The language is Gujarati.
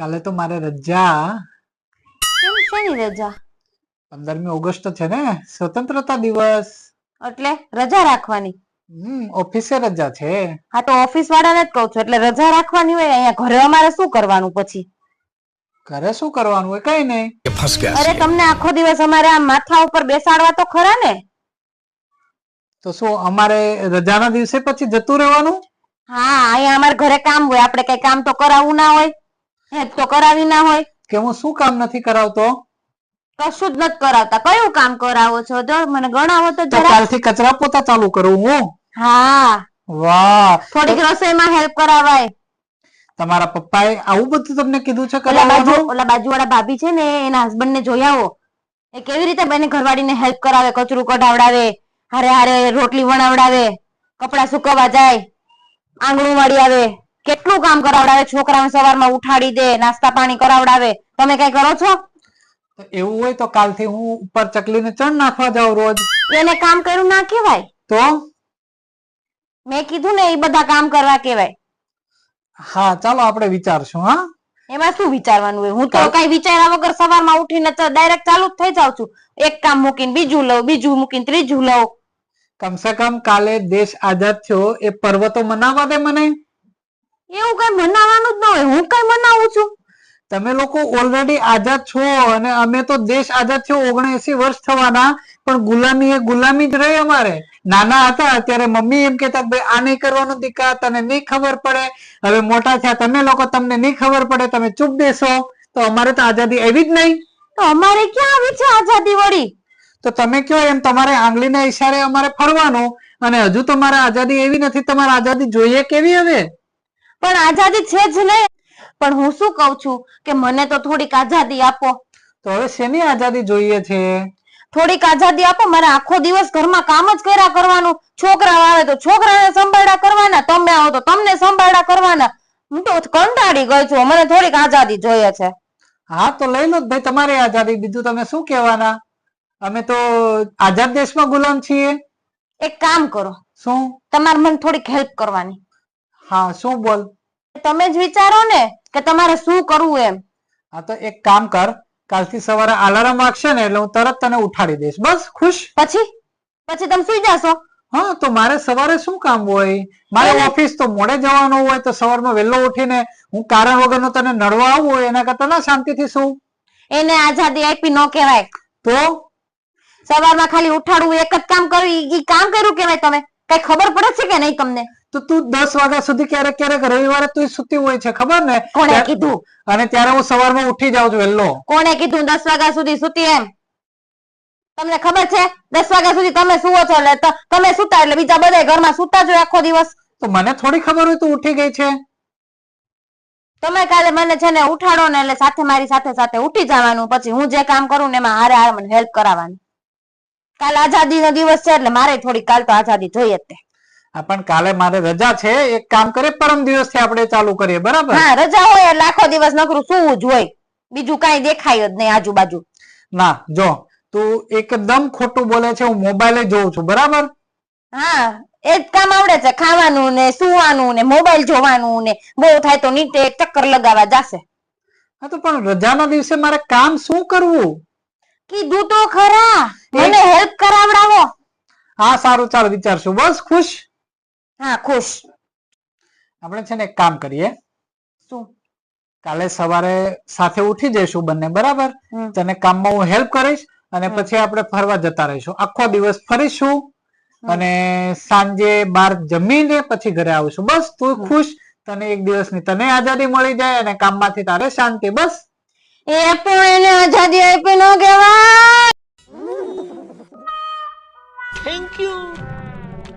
કાલે તો મારે રજા. કેમ? શેની રજા? પંદરમી ઓગસ્ટ છે ને સ્વતંત્રતા દિવસ. એટલે રજા રાખવાની? હમ ઓફિસે રજા છે. હા તો ઓફિસ વાળાને જ કહું છું એટલે રજા રાખવાની હોય અહીંયા ઘરે અમારે શું કરવાનું પછી? ઘરે શું કરવાનું હોય? કઈ નહીં. અરે તમને આખો દિવસ અમારે આ માથા ઉપર બેસાડવા તો ખરા ને? તો શું અમારે રજાના દિવસે પછી જતું રહેવાનું? હા અહીંયા અમારે ઘરે કામ હોય આપણે કઈ કામ તો કરાવવું ના હોય. હેલ્પ તો કરાવી ના હોય. કે હું શું કામ નથી કરાવતો? કશું જ નથી કરાવતા. કયું કામ કરાવો છો? તો મને ગણાવો તો જરા કાલથી કચરા પોતા ચાલુ કરું હું? હા. વાહ. થોડીક રસોઈમાં હેલ્પ કરાવાય. તમારા પપ્પાએ આવું બધું તમને કીધું છે ઓલા બાજુ ઓલા બાજુવાળા ભાભી છે ને એના હસબન્ડ ને જોઈ આવો. એ કેવી રીતે બેને ઘરવાળીને હેલ્પ કરાવે? કચરું કઢાવડાવે હારે હારે રોટલી વણાવડાવે કપડા સુકવવા જાય આંગણું વાળી આવે. કેટલું કામ કરાવડાવે? છોકરાઓને સવારમાં ઉઠાડી દે નાસ્તા પાણી કરાવડાવે. તમે કઈ કરો છો? તો એવું હોય તો કાલથી હું ઉપર ચકલીને ચણ નાખવા જાઉં રોજ. એને કામ કર્યું ના કહેવાય? તો? મેં કીધું ને એ બધા કામ કરવા કહેવાય. હા ચાલો આપણે વિચારશું હા? એમાં શું વિચારવાનું હોય? હું તો કઈ વિચાર્યા વગર સવારમાં ઉઠીને ડાયરેક્ટ ચાલુ જ થઈ જાઉં છું. એક કામ મૂકીને બીજું લઉં બીજું મૂકીને ત્રીજું લઉં. કમસે કમ કાલે દેશ આઝાદ થયો એ પર્વ તો મનાવવા દે મને. એવું કઈ મનાવવાનું જ ન હોય. હું કઈ મનાવું છું? તમે લોકો ઓલરેડી આઝાદ છો અને અમે તો દેશ આઝાદ થયો ઓગણએસી વર્ષ થવાના પણ ગુલામી એ ગુલામી જ રહી અમારે. નાના હતા ત્યારે મમ્મી એમ કેતા ભાઈ આ નહીં કરવાનું દીકરા તને નહીં ખબર પડે. હવે મોટા થયા તમે લોકો તમને નહીં ખબર પડે તમે ચૂપ બેસો. તો અમારે તો આઝાદી એવી જ નહીં. તો અમારે ક્યાં આવી છે આઝાદી વળી? તો તમે કયો એમ તમારે આંગળીના ઈશારે અમારે ફરવાનું. અને હજુ તમારે આઝાદી એવી નથી તમારે આઝાદી જોઈએ કેવી હવે? પણ આઝાદી છે જ નહીં. પણ હું શું કહું છું કે મને તો થોડીક આઝાદી આપો. તો હવે શેની આઝાદી જોઈએ છે? થોડીક આઝાદી આપો. મારે આખો દિવસ ઘરમાં કામ જ કર્યા કરવાનું. છોકરા આવે તો છોકરાને સંભાળા કરવાના. તમે આવો તો તમને સંભાળા કરવાના. હું તો કંટાળી ગઈ છું. મને થોડીક આઝાદી જોઈએ છે. હા તો લઈ લો જ ભાઈ તમારી આઝાદી. બીજું તમે શું કહેવાના? અમે તો આઝાદ દેશમાં ગુલામ છીએ. એક કામ કરો. શું? તમારે મને થોડીક હેલ્પ કરવાની. હા શું બોલ? તમે જ વિચારો ને કે તમારે શું કરવું એમ. હા તો એક કામ કર કાલથી સવારે અલાર્મ વાગશે ને એટલે હું તરત તને ઉઠાડી દઈશ. બસ ખુશ? પછી? પછી તમે સુઈ જશો? હા તો મારે સવારે શું કામ હોય? મારે ઓફિસ તો મોડે જવાનું હોય તો સવારમાં વહેલો ઉઠીને હું કારણ વગરનો તને નડવા આવું હોય એના કરતા ના શાંતિથી શું એને આઝાદી આપી ન કહેવાય. તો? સવારમાં ખાલી ઉઠાડવું એક જ કામ કર્યું ઈ કામ કર્યું કહેવાય તમે? કઈ ખબર પડે છે કે નહીં તમને? તો તું દસ વાગ્યા સુધી ક્યારેક ક્યારેક રવિવારે તું સુતી હોય છે ખબર ને? કોણે કીધું? અને ત્યારે હું સવારમાં ઉઠી જાઉં છું વહેલો. કોણે કીધું દસ વાગ્યા સુધી સુતી એમ? તમને ખબર છે? દસ વાગ્યા સુધી તમે સુવો છો એટલે તમે સુતા એટલે બીજા બધા ઘરમાં સુતા જ આખો દિવસ. તો મને થોડી ખબર હોય તું ઉઠી ગઈ છે. તમે કાલે મને છે ને ઉઠાડો ને એટલે સાથે મારી સાથે સાથે ઉઠી જવાનું પછી હું જે કામ કરું ને એમાં હારે હારે મને હેલ્પ કરાવવાની. કાલ આઝાદી નો દિવસ છે એટલે મારે થોડી કાલ તો આઝાદી જોઈએ જ પણ કાલે મારે રજા છે એક કામ કરે પરમ દિવસથી આપણે ચાલુ કરીએ બરાબર? હા રજા હોય લાખો દિવસ નકરું સુવું જ હોય. બીજું કઈ દેખાય જ નહીં આજુબાજુ. ના જો તું એકદમ ખોટું બોલે છે હું મોબાઈલે જોઉં છું બરાબર? હા એ જ કામ આવડે છે ખાવાનું ને સુવાનું ને મોબાઈલ જોવાનું ને બહુ થાય તો નીચે ચક્કર લગાવવા જાશે. હા તો પણ રજાના દિવસે મારે કામ શું કરવું? કીધું તો ખરા. મને હેલ્પ કરાવડાવો. હા સારું ચાલ વિચારશું. બસ ખુશ? હા ખુશ. આપણે છે ને એક કામ કરીએ. શું? કાલે સવારે સાથે ઉઠી જઈશું બંને બરાબર? તને કામમાં હું હેલ્પ કરીશ અને પછી આપણે ફરવા જતા રહીશું. આખો દિવસ ફરીશું અને સાંજે બાર જમીને પછી ઘરે આવીશું. બસ તું ખુશ તને એક દિવસની તને આઝાદી મળી જાય અને કામમાંથી તારે શાંતિ બસ. એ પણ એને આઝાદી આપી ન કહેવાય. Thank you